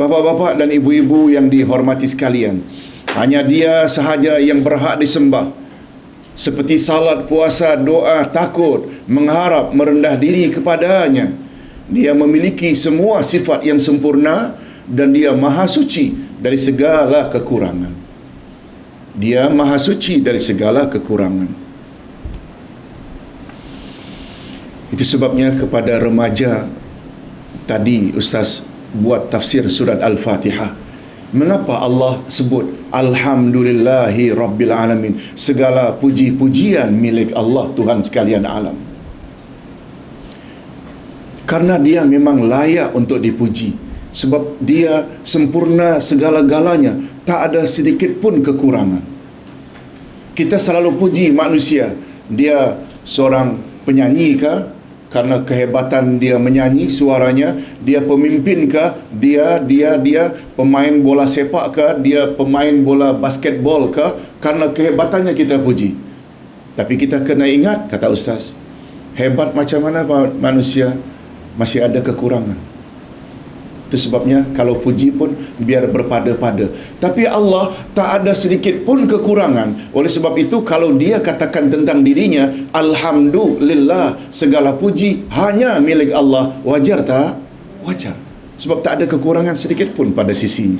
Bapa-bapa dan ibu-ibu yang dihormati sekalian, hanya dia sahaja yang berhak disembah. Seperti salat, puasa, doa, takut, mengharap, merendah diri kepadanya. Dia memiliki semua sifat yang sempurna dan dia maha suci dari segala kekurangan. Dia maha suci dari segala kekurangan. Itu sebabnya kepada remaja tadi Ustaz buat tafsir surat Al-Fatihah. Mengapa Allah sebut Alhamdulillahi Rabbil Alamin Segala puji-pujian milik Allah Tuhan sekalian alam. Karena dia memang layak untuk dipuji. Sebab dia sempurna segala-galanya. Tak ada sedikit pun kekurangan. Kita selalu puji manusia. Dia seorang penyanyi ke karena kehebatan dia menyanyi suaranya dia pemimpin ke dia dia dia pemain bola sepak ke dia pemain bola basketball ke karena kehebatannya kita puji. Tapi kita kena ingat kata ustaz hebat macam mana manusia? Masih ada kekurangan itu sebabnya kalau puji pun biar berpada-pada. Tapi Allah tak ada sedikit pun kekurangan. Oleh sebab itu kalau dia katakan tentang dirinya, Alhamdulillah segala puji hanya milik Allah. Wajar tak? Wajar. Sebab tak ada kekurangan sedikit pun pada sisinya.